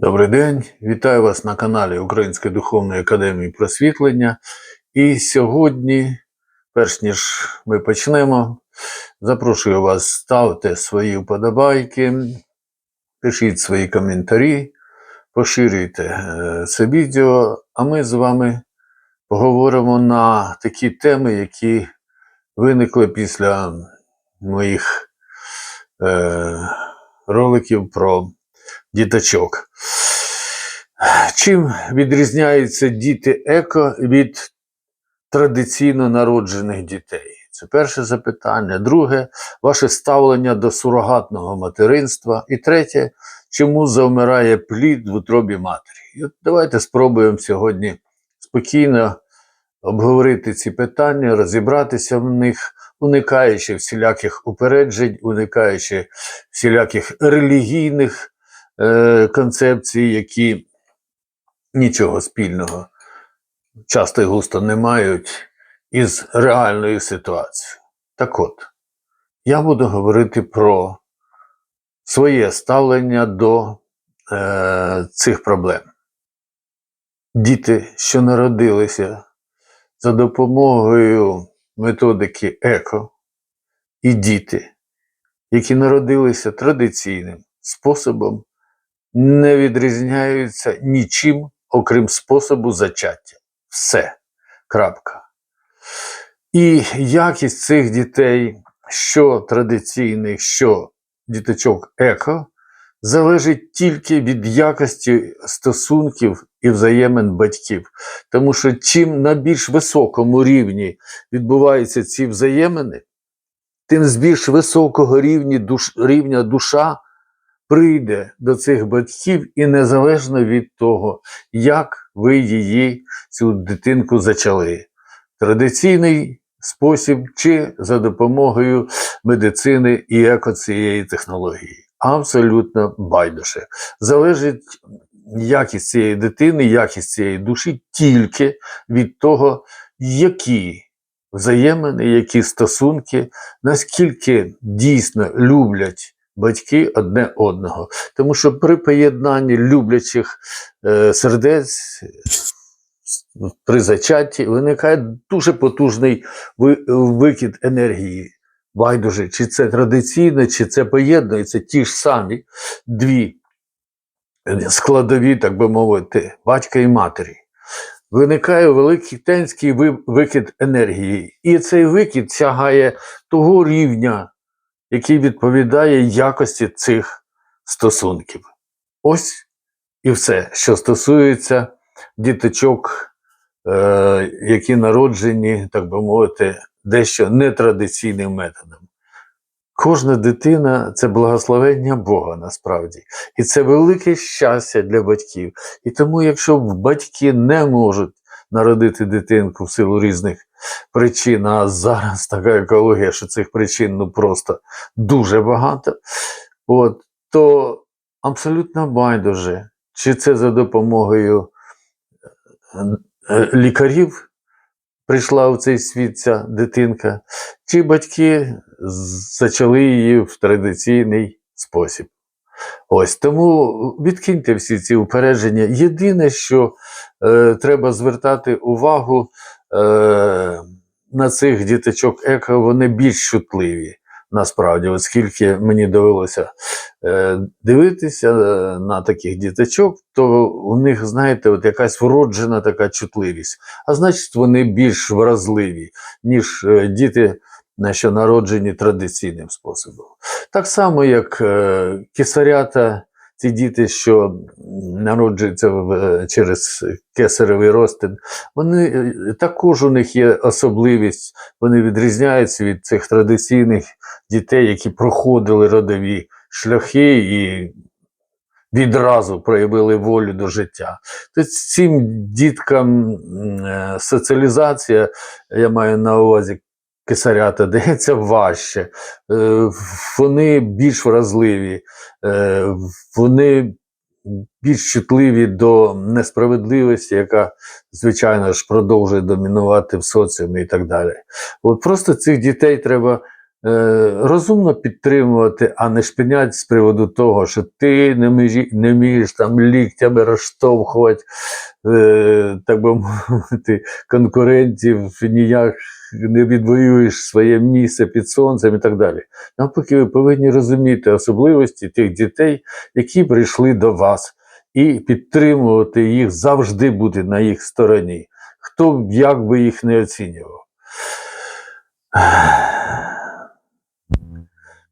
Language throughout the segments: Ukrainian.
Добрий день, вітаю вас на каналі Української духовної академії просвітлення. І сьогодні, перш ніж ми почнемо, запрошую вас ставте свої вподобайки, пишіть свої коментарі, поширюйте е, це відео, а ми з вами поговоримо на такі теми, які виникли після моїх е, роликів про діточок. Чим відрізняються діти еко від традиційно народжених дітей? Це перше запитання. Друге, ваше ставлення до сурогатного материнства. І третє, чому завмирає плід в утробі матері? І от давайте спробуємо сьогодні спокійно обговорити ці питання, розібратися в них, уникаючи всіляких упереджень, уникаючи всіляких релігійних е, концепцій, які нічого спільного часто і густо не мають із реальною ситуацією. Так от, я буду говорити про своє ставлення до е, цих проблем. Діти, що народилися за допомогою методики ЕКО, і діти, які народилися традиційним способом, не відрізняються нічим, окрім способу зачаття. Все. Крапка. І якість цих дітей, що традиційних, що діточок еко, залежить тільки від якості стосунків і взаємин батьків. Тому що чим на більш високому рівні відбуваються ці взаємини, тим з більш високого рівня, душ, рівня душа прийде до цих батьків і незалежно від того, як ви її, цю дитинку, зачали. Традиційний спосіб чи за допомогою медицини і еко цієї технології. Абсолютно байдуже. Залежить якість цієї дитини, якість цієї душі тільки від того, які взаємини, які стосунки, наскільки дійсно люблять батьки одне одного. Тому що при поєднанні люблячих е, сердець при зачатті виникає дуже потужний ви- викид енергії. Байдуже, чи це традиційно, чи це поєднується ті ж самі дві складові, так би мовити, батька і матері. Виникає великий тенський ви- викид енергії. І цей викид сягає того рівня, який відповідає якості цих стосунків. Ось і все, що стосується діточок, е, які народжені, так би мовити, дещо нетрадиційним методом. Кожна дитина це благословення Бога насправді. І це велике щастя для батьків. І тому, якщо батьки не можуть народити дитинку в силу різних причин, а зараз така екологія, що цих причин ну просто дуже багато, от, то абсолютно байдуже, чи це за допомогою е, лікарів прийшла в цей світ ця дитинка, чи батьки зачали її в традиційний спосіб. Ось тому відкиньте всі ці упередження. Єдине, що е, треба звертати увагу е, на цих діточок еко, вони більш чутливі. Насправді, оскільки мені довелося е, дивитися е, на таких діточок, то у них, знаєте, от якась вроджена така чутливість. А значить, вони більш вразливі, ніж е, діти, на що народжені традиційним способом. Так само, як е, кесарята, ці діти, що народжуються е, через кесаревий розтин, вони е, також у них є особливість, вони відрізняються від цих традиційних дітей, які проходили родові шляхи і відразу проявили волю до життя. Тобто цим діткам соціалізація, я маю на увазі кесарята, дається важче, Е, вони більш вразливі, е, вони більш чутливі до несправедливості, яка, звичайно ж, продовжує домінувати в соціумі і так далі. От просто цих дітей треба розумно підтримувати, а не шпинять з приводу того, що ти не, межі, не вмієш там ліктями розштовхувати, е, так би мовити, конкурентів, ніяк не відвоюєш своє місце під сонцем і так далі. Навпаки, ви повинні розуміти особливості тих дітей, які прийшли до вас, і підтримувати їх, завжди бути на їх стороні. Хто б як би їх не оцінював.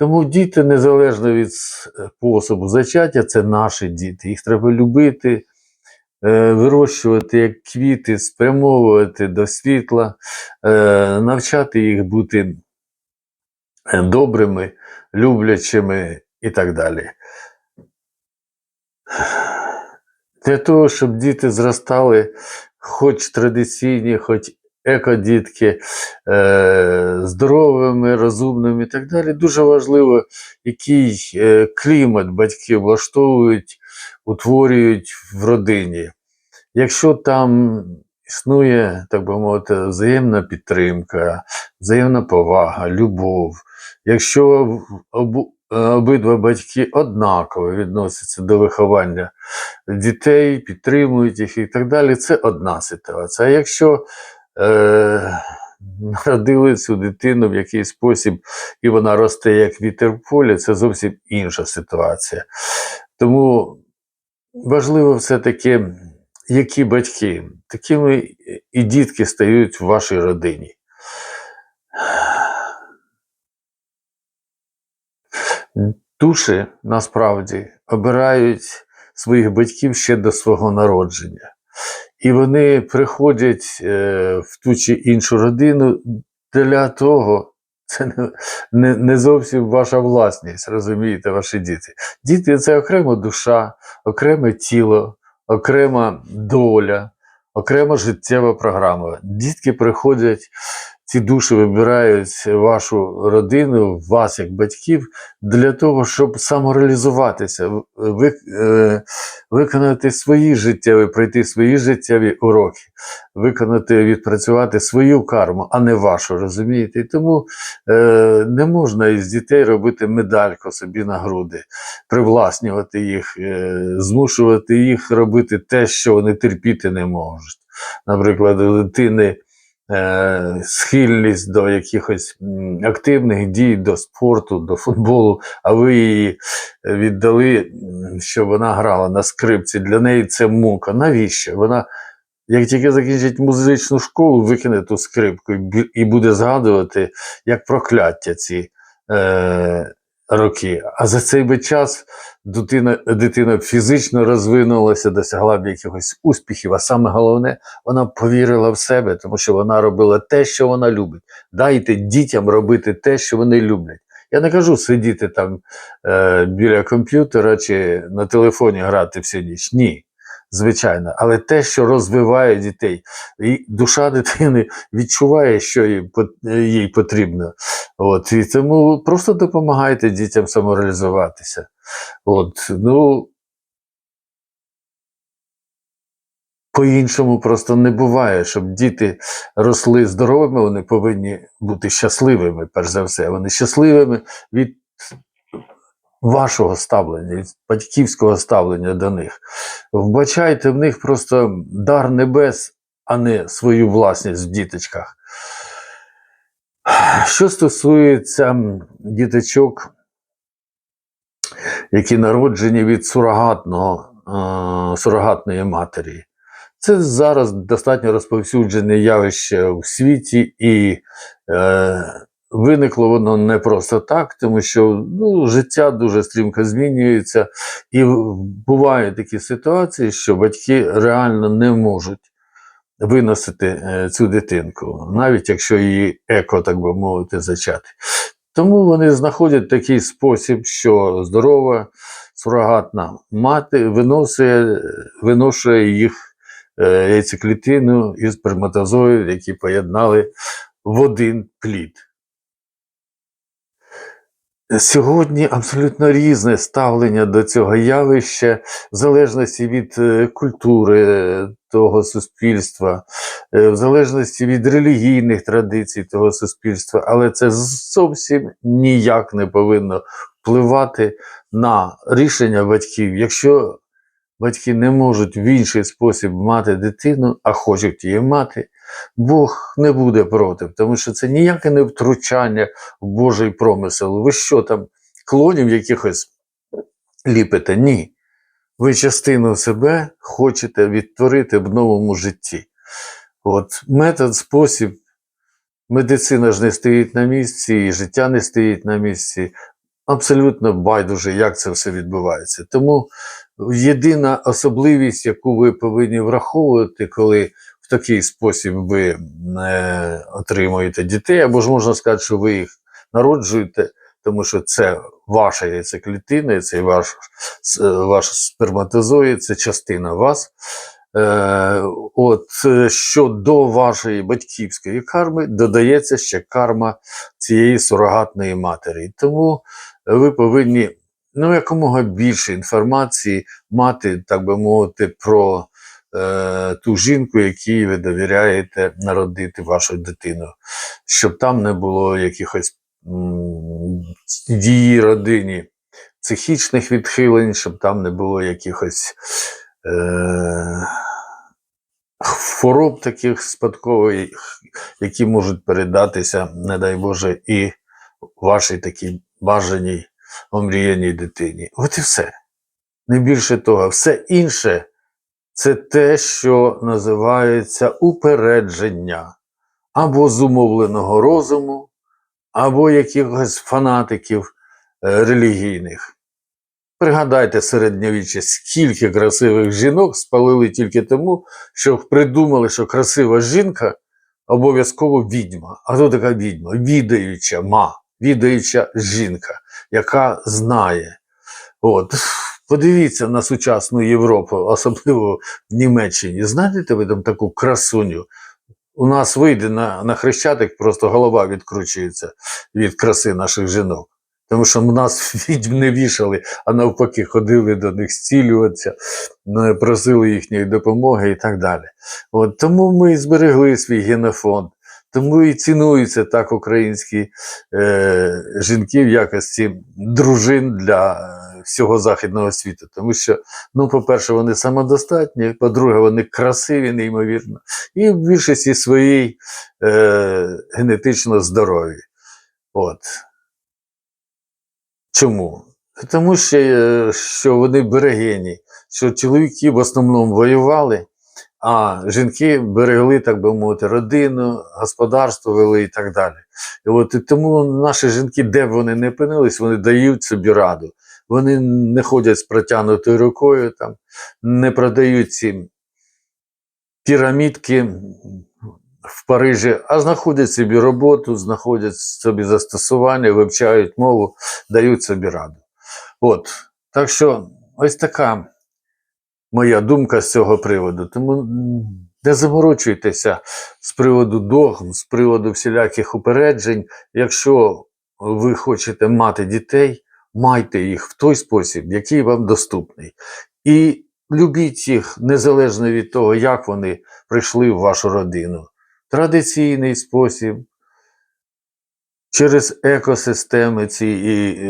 Тому діти, незалежно від способу зачаття, це наші діти. Їх треба любити, е, вирощувати як квіти, спрямовувати до світла, е, навчати їх бути е, добрими, люблячими і так далі. Для того, щоб діти зростали хоч традиційні, хоч екодітки, е, здоровими, розумними і так далі, дуже важливо, який е, клімат батьки влаштовують, утворюють в родині. Якщо там існує, так би мовити, взаємна підтримка, взаємна повага, любов, якщо обу- е, обидва батьки однаково відносяться до виховання дітей, підтримують їх і так далі, це одна ситуація. А якщо е, народили цю дитину в якийсь спосіб, і вона росте як вітер в полі, це зовсім інша ситуація. Тому важливо все-таки, які батьки, такими і дітки стають в вашій родині. Душі насправді обирають своїх батьків ще до свого народження. І вони приходять е, в ту чи іншу родину для того, це не, не, не зовсім ваша власність, розумієте, ваші діти. Діти це окрема душа, окреме тіло, окрема доля, окрема життєва програма. Дітки приходять, ці душі вибирають вашу родину, вас як батьків, для того, щоб самореалізуватися, е, виконати свої життєві, пройти свої життєві уроки, виконати, відпрацювати свою карму, а не вашу, розумієте? І тому е, не можна із дітей робити медальку собі на груди, привласнювати їх, е, змушувати їх робити те, що вони терпіти не можуть. Наприклад, дитини е, схильність до якихось активних дій, до спорту, до футболу, а ви її віддали, щоб вона грала на скрипці. Для неї це мука. Навіщо? Вона, як тільки закінчить музичну школу, викине ту скрипку і буде згадувати як прокляття ці е, роки. А за цей би час дитина, дитина фізично розвинулася, досягла б якихось успіхів, а саме головне, вона повірила в себе, тому що вона робила те, що вона любить. Дайте дітям робити те, що вони люблять. Я не кажу сидіти там е, біля комп'ютера чи на телефоні грати всю ніч. Ні, звичайно. Але те, що розвиває дітей, і душа дитини відчуває, що їй, потрібно. От, і тому просто допомагайте дітям самореалізуватися. От, ну, по-іншому просто не буває, щоб діти росли здоровими, вони повинні бути щасливими, перш за все. Вони щасливими від вашого ставлення, батьківського ставлення до них. Вбачайте в них просто дар небес, а не свою власність в діточках. Що стосується діточок, які народжені від сурогатного, е, сурогатної матері, це зараз достатньо розповсюджене явище у світі, і е, виникло воно не просто так, тому що ну, життя дуже стрімко змінюється, і бувають такі ситуації, що батьки реально не можуть виносити е, цю дитинку, навіть якщо її еко, так би мовити, зачати. Тому вони знаходять такий спосіб, що здорова сурогатна мати виносить, виношує їх е, яйцеклітину із сперматозоїд, які поєднали в один плід. Сьогодні абсолютно різне ставлення до цього явища, в залежності від е, культури, того суспільства, е, в залежності від релігійних традицій того суспільства, але це зовсім ніяк не повинно впливати на рішення батьків. Якщо батьки не можуть в інший спосіб мати дитину, а хочуть її мати, Бог не буде проти, тому що це ніяке не втручання в Божий промисел. Ви що там, клонів якихось ліпите? Ні. Ви частину себе хочете відтворити в новому житті. От метод, спосіб, медицина ж не стоїть на місці, і життя не стоїть на місці. Абсолютно байдуже, як це все відбувається. Тому єдина особливість, яку ви повинні враховувати, коли такий спосіб ви е, отримуєте дітей, або ж можна сказати, що ви їх народжуєте, тому що це ваша яйцеклітина, це ваш, е, ваш сперматозоїд, це частина вас. Е, от е, що до вашої батьківської карми додається ще карма цієї сурогатної матері. Тому ви повинні ну, якомога більше інформації мати, так би мовити, про е, ту жінку, якій ви довіряєте народити вашу дитину, щоб там не було якихось в її родині психічних відхилень, щоб там не було якихось е, хвороб таких спадкових, які можуть передатися, не дай Боже, і вашій такій бажаній, омріяній дитині. От і все. Не більше того, все інше це те, що називається упередження або зумовленого розуму, або якихось фанатиків е, релігійних. Пригадайте середньовіччя, скільки красивих жінок спалили тільки тому, що придумали, що красива жінка обов'язково відьма. А хто така відьма? Відаюча ма, відаюча жінка, яка знає. От. Подивіться на сучасну Європу, особливо в Німеччині. Знаєте ви там таку красуню? У нас вийде на, на хрещатик, просто голова відкручується від краси наших жінок. Тому що в нас відьм не вішали, а навпаки, ходили до них зцілюватися, ну, просили їхньої допомоги і так далі. От, тому ми і зберегли свій генофонд. Тому і цінуються так українські е, жінки в якості дружин для е, всього західного світу. Тому що, ну, по-перше, вони самодостатні, по-друге, вони красиві, неймовірно, і в більшості своїй е, генетично здорові. От. Чому? Тому що, е, що вони берегині, що чоловіки в основному воювали, а жінки берегли, так би мовити, родину, господарство вели і так далі. І от і тому наші жінки, де б вони не опинились, вони дають собі раду. Вони не ходять з протягнутою рукою, там, не продають ці пірамідки в Парижі, а знаходять собі роботу, знаходять собі застосування, вивчають мову, дають собі раду. От. Так що ось така моя думка з цього приводу. Тому не заморочуйтеся з приводу догм, з приводу всіляких упереджень. Якщо ви хочете мати дітей, майте їх в той спосіб, який вам доступний. І любіть їх незалежно від того, як вони прийшли в вашу родину. Традиційний спосіб, через екосистеми ці і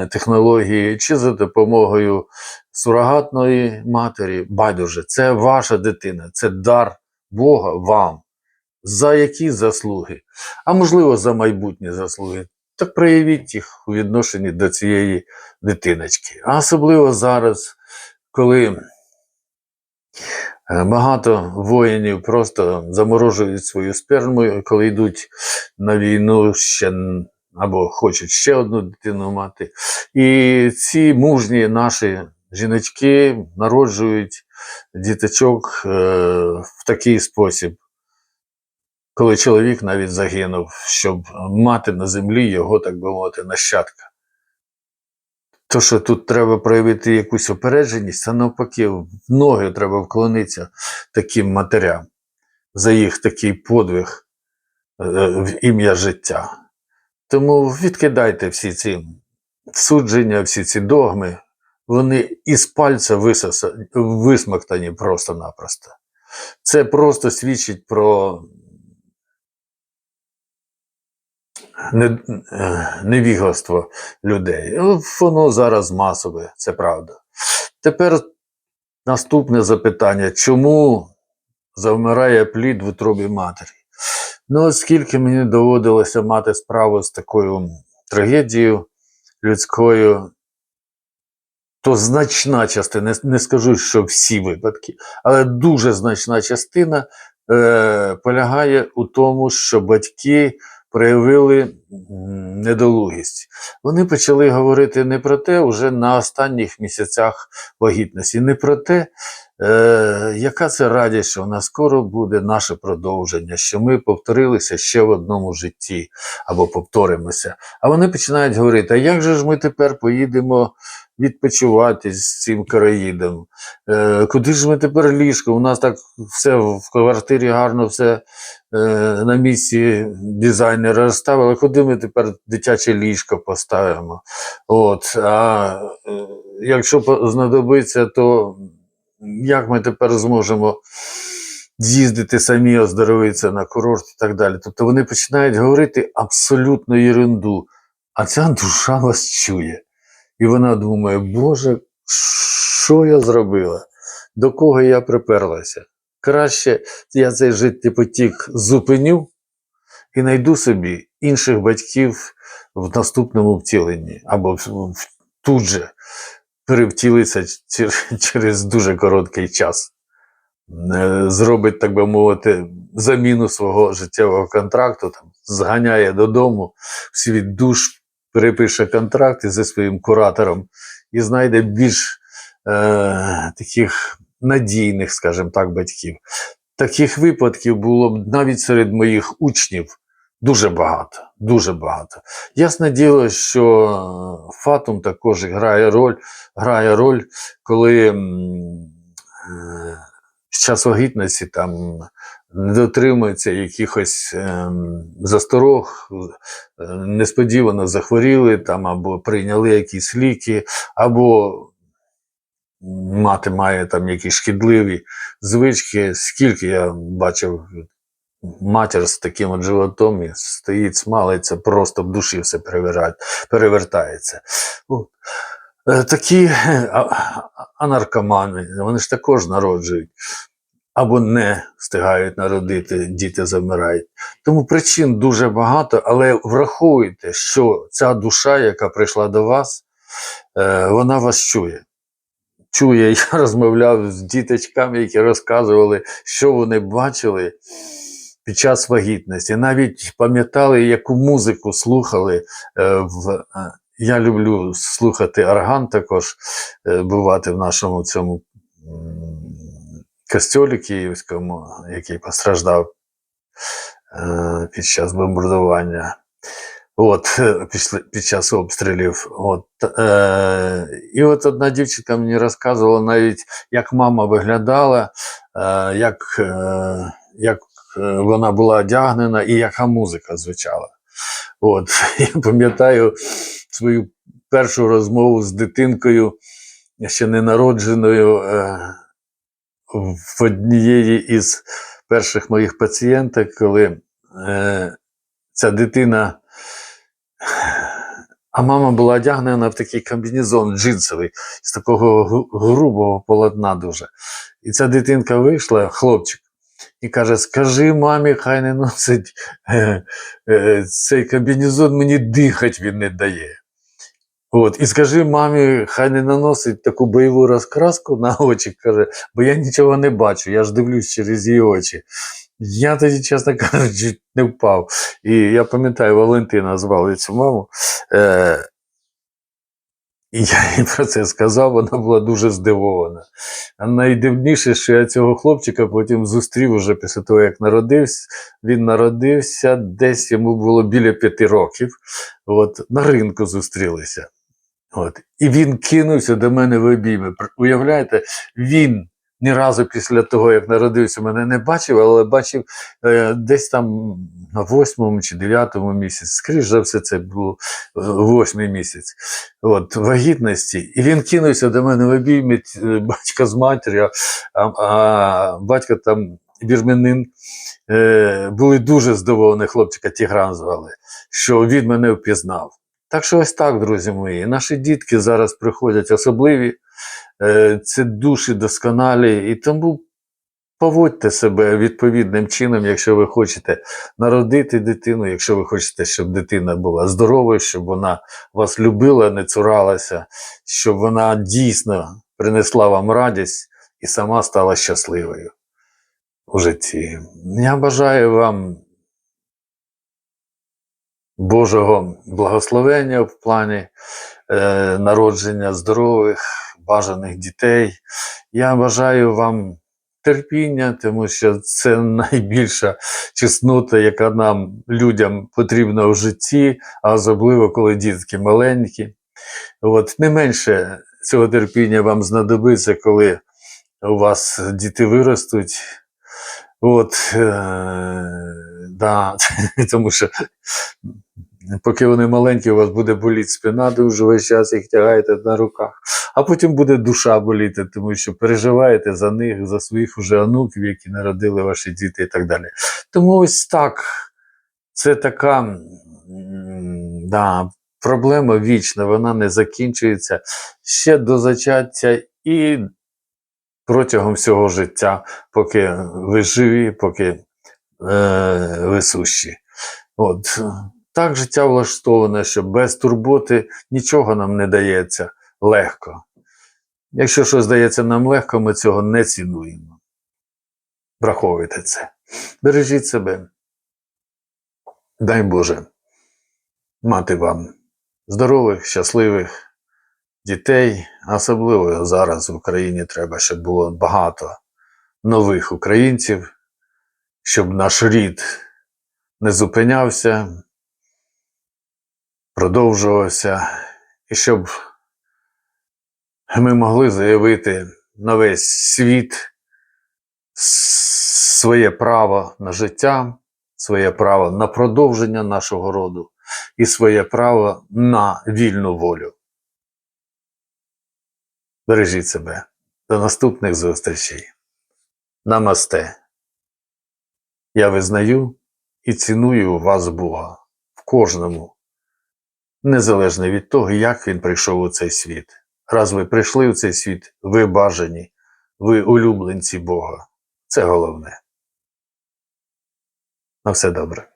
е, технології, чи за допомогою сурогатної матері, байдуже, це ваша дитина, це дар Бога вам. За які заслуги? А можливо, за майбутні заслуги. Так проявіть їх у відношенні до цієї дитиночки. А особливо зараз, коли Е, Багато воїнів просто заморожують свою сперму, коли йдуть на війну ще або хочуть ще одну дитину мати. І ці мужні наші жіночки народжують діточок е, в такий спосіб, коли чоловік навіть загинув, щоб мати на землі його, так би мовити, нащадка. То, що тут треба проявити якусь опередженість, а навпаки, в ноги треба вклонитися таким матерям за їх такий подвиг е, в ім'я життя. Тому відкидайте всі ці судження, всі ці догми, вони із пальця висмоктані просто-напросто. Це просто свідчить про не- е, невігластво людей. Ну, Воно зараз масове, це правда. Тепер наступне запитання: чому завмирає плід в утробі матері? Ну, оскільки мені доводилося мати справу з такою трагедією людською, то значна частина, не скажу, що всі випадки, але дуже значна частина е, полягає у тому, що батьки проявили недолугість. Вони почали говорити не про те вже на останніх місяцях вагітності, не про те, е, яка це радість, що в нас скоро буде наше продовження, що ми повторилися ще в одному житті або повторимося. А вони починають говорити: а як же ж ми тепер поїдемо відпочивати з цим караїдом? Е, куди ж ми тепер ліжко? У нас так все в квартирі гарно, все е, на місці дизайнера розставили. Куди ми тепер дитяче ліжко поставимо? От, а е, якщо знадобиться, то як ми тепер зможемо з'їздити самі, оздоровитися на курорт і так далі? Тобто вони починають говорити абсолютно ерунду, а ця душа вас чує. І вона думає, Боже, що я зробила? До кого я приперлася? Краще я цей життєпотік зупиню і знайду собі інших батьків в наступному втіленні, або тут же перевтілиться через дуже короткий час. Е, Зробить, так би мовити, заміну свого життєвого контракту, там, зганяє додому, в свій душ перепише контракти зі своїм куратором і знайде більш е, таких надійних, скажімо так, батьків. Таких випадків було б навіть серед моїх учнів дуже багато. Дуже багато. Ясне діло, що Фатум також грає роль, грає роль, коли е, під час вагітності там не дотримуються якихось ем, засторог, е, несподівано захворіли там, або прийняли якісь ліки, або мати має там якісь шкідливі звички. Скільки я бачив матір з таким от животом і стоїть, смалиться, просто в душі все перевертається. Е, Такі анаркомани, вони ж також народжують. Або не встигають народити, діти замирають. Тому причин дуже багато, але враховуйте, що ця душа, яка прийшла до вас, е, вона вас чує. Чує, я розмовляв з діточками, які розказували, що вони бачили під час вагітності. Навіть пам'ятали, яку музику слухали. е, В... Я люблю слухати орган також, е, бувати в нашому цьому м, костьолі київському, який постраждав е, під час бомбардування. От, е, під час обстрілів. От, е, і от одна дівчинка мені розказувала навіть, як мама виглядала, е, як, е, як вона була одягнена і яка музика звучала. От, я пам'ятаю свою першу розмову з дитинкою, ще ненародженою, е, в однієї із перших моїх пацієнток, коли е, ця дитина. А мама була одягнена в такий комбінезон джинсовий з такого грубого полотна дуже. І ця дитинка вийшла, хлопчик, і каже: Скажи мамі, хай не носить е, е, цей комбінезон, мені дихати він не дає. От, і скажи мамі, хай не наносить таку бойову розкраску на очі, каже, бо я нічого не бачу, я ж дивлюсь через її очі. Я тоді, чесно кажучи, не впав. І я пам'ятаю, Валентина звали цю маму. Е, і я їй про це сказав, вона була дуже здивована. А найдивніше, що я цього хлопчика потім зустрів уже після того, як народився. Він народився, десь йому було біля п'яти років. От, на ринку зустрілися. От. І він кинувся до мене в обійми. Уявляєте, він ні разу після того, як народився, мене не бачив, але бачив е, десь там на восьмому чи дев'ятому місяці. Скоріш за все, це було е, восьмий місяць от, вагітності. І він кинувся до мене в обіймі е, батька з матір'ю, а, а батько там вірменин. Е, були дуже здивовані хлопчика Тігран звали, що він мене впізнав. Так що ось так, друзі мої, наші дітки зараз приходять особливі, це душі досконалі, і тому поводьте себе відповідним чином, якщо ви хочете народити дитину, якщо ви хочете, щоб дитина була здоровою, щоб вона вас любила, не цуралася, щоб вона дійсно принесла вам радість і сама стала щасливою у житті. Я бажаю вам Божого благословення в плані е, народження здорових, бажаних дітей. Я бажаю вам терпіння, тому що це найбільша чеснота, яка нам, людям, потрібна в житті, а особливо, коли дітки маленькі. От, не менше цього терпіння вам знадобиться, коли у вас діти виростуть. От, е, да, тому що поки вони маленькі, у вас буде боліти спина дуже весь час їх тягаєте на руках. А потім буде душа боліти, тому що переживаєте за них, за своїх уже онуків, які народили ваші діти і так далі. Тому ось так. Це така да, проблема вічна, вона не закінчується ще до зачаття і протягом всього життя, поки ви живі, поки е, ви сущі. От. Так життя влаштоване, що без турботи нічого нам не дається легко. Якщо щось дається нам легко, ми цього не цінуємо. Враховуйте це. Бережіть себе. Дай Боже мати вам здорових, щасливих дітей. Особливо зараз в Україні треба, щоб було багато нових українців, щоб наш рід не зупинявся, продовжувався, і щоб ми могли заявити на весь світ своє право на життя, своє право на продовження нашого роду і своє право на вільну волю. Бережіть себе. До наступних зустрічей. Намасте. Я визнаю і ціную вас Бога в кожному, незалежно від того, як він прийшов у цей світ. Раз ви прийшли у цей світ, ви бажані, ви улюбленці Бога. Це головне. На все добре.